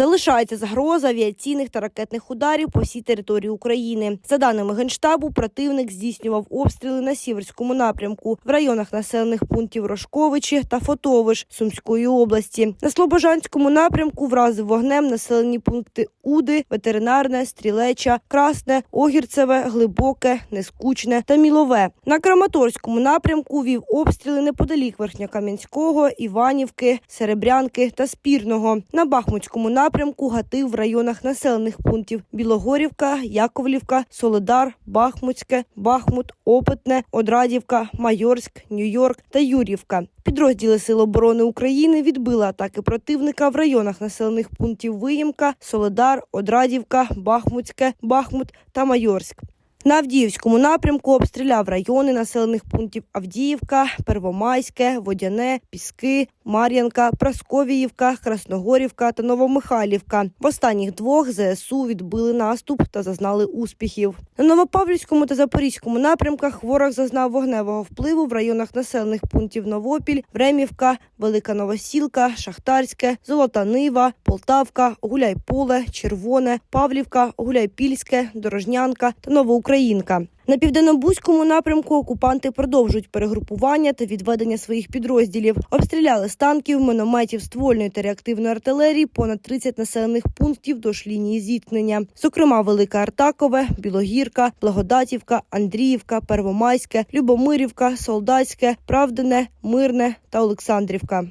Залишається загроза авіаційних та ракетних ударів по всій території України. За даними генштабу, противник здійснював обстріли на сіверському напрямку в районах населених пунктів Рожковичі та Фотовиш Сумської області. На Слобожанському напрямку вразив вогнем населені пункти Уди, Ветеринарне, Стрілеча, Красне, Огірцеве, Глибоке, Нескучне та Мілове. На Краматорському напрямку вів обстріли неподалік Верхньокам'янського, Іванівки, Серебрянки та Спірного. На Бахмутському напрямку гатив в районах населених пунктів Білогорівка, Яковлівка, Солидар, Бахмутське, Бахмут, Опитне, Одрадівка, Майорськ, Нью-Йорк та Юрівка. Підрозділи Сил оборони України відбили атаки противника в районах населених пунктів Виїмка, Солидар, Одрадівка, Бахмутське, Бахмут та Майорськ. На Авдіївському напрямку обстріляв райони населених пунктів Авдіївка, Первомайське, Водяне, Піски, Мар'янка, Прасковіївка, Красногорівка та Новомихайлівка. В останніх двох ЗСУ відбили наступ та зазнали успіхів. На Новопавлівському та Запорізькому напрямках ворог зазнав вогневого впливу в районах населених пунктів Новопіль, Времівка, Велика Новосілка, Шахтарське, Золота Нива, Полтавка, Гуляйполе, Червоне, Павлівка, Гуляйпільське, Дорожнянка та Новоукраїнка. На південнобузькому напрямку окупанти продовжують перегрупування та відведення своїх підрозділів. Обстріляли з танків, мінометів, ствольної та реактивної артилерії понад 30 населених пунктів до лінії зіткнення. Зокрема, Велика Артакове, Білогірка, Благодатівка, Андріївка, Первомайське, Любомирівка, Солдатське, Правдине, Мирне та Олександрівка.